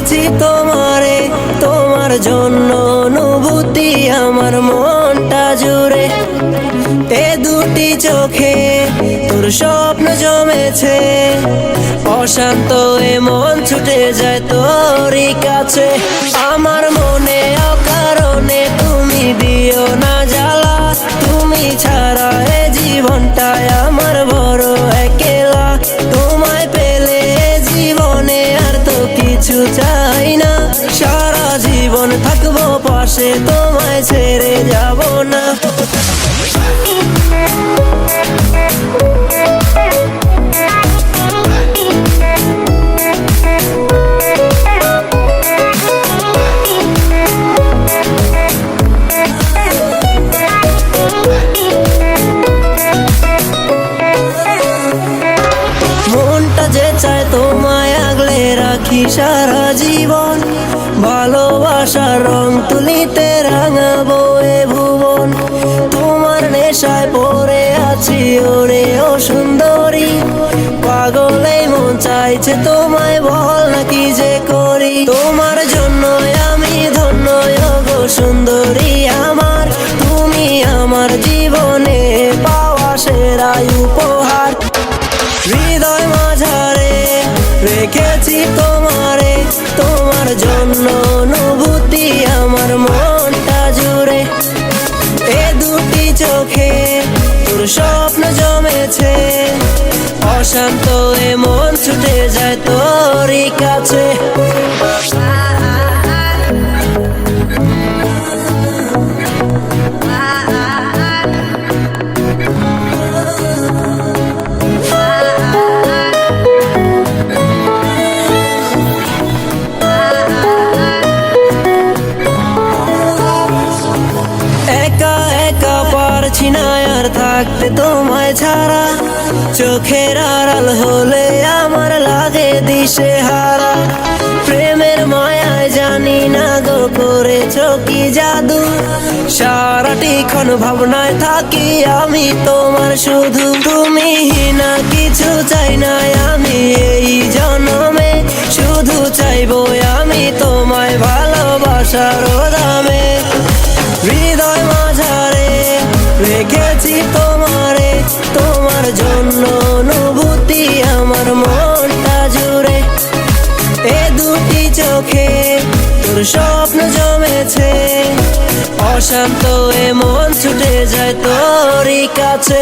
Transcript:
রেখেছি তোমারে, তোমার জন্য অনুভূতি আমার মনটা জুড়ে। এ দুটি চোখে তোর স্বপ্ন জমেছে, অশান্ত এ মন ছুটে যায় তোরই কাছে। আমার মনে অকারণে তুমি দিও না জ্বালা, তুমি ছাড়া এ জীবনটায় পাশে তোমায় ছেড়ে যাব না। মনটা যে চায় তোমায় আগলে রাখি সারা জীবন। ভালোবাসার রং তুলিতে রাঙাবো এ ভুবন। তোমার নেশায় পড়ে আছি ওরে ও সুন্দরী। পাগলে মন চাইছে তোমায় বল নাকি যে করি। তোমার জন্য আমি ধন্য গো সুন্দরী আমার। তুমি আমার জীবনে পাওয়া সেরাই উপহার। হৃদয় মাঝারে রেখেছি তোমারে, তোমার জন্য। অনুভূতি আমার মনটা জুড়ে। এ দুটি চোখে তোর স্বপ্ন জমেছে। অশান্ত এ মন ছুটে যায় তোরই কাছে। একা পারছি না আর থাকতে তোমায় ছাড়া। চোখের আড়াল হলে আমার লাগে দিশে হারা। প্রেমের মায়ায় জানি না গো, করেছ কি জাদু? সারাটি ক্ষণ ভাবনায় থাকি আমি তোমার, শুধু তুমি, না কিছু চাই না আমি, এই জন্মে স্বপ্ন জমেছে। অশান্ত এমন মন ছুটে যায় তোরই কাছে।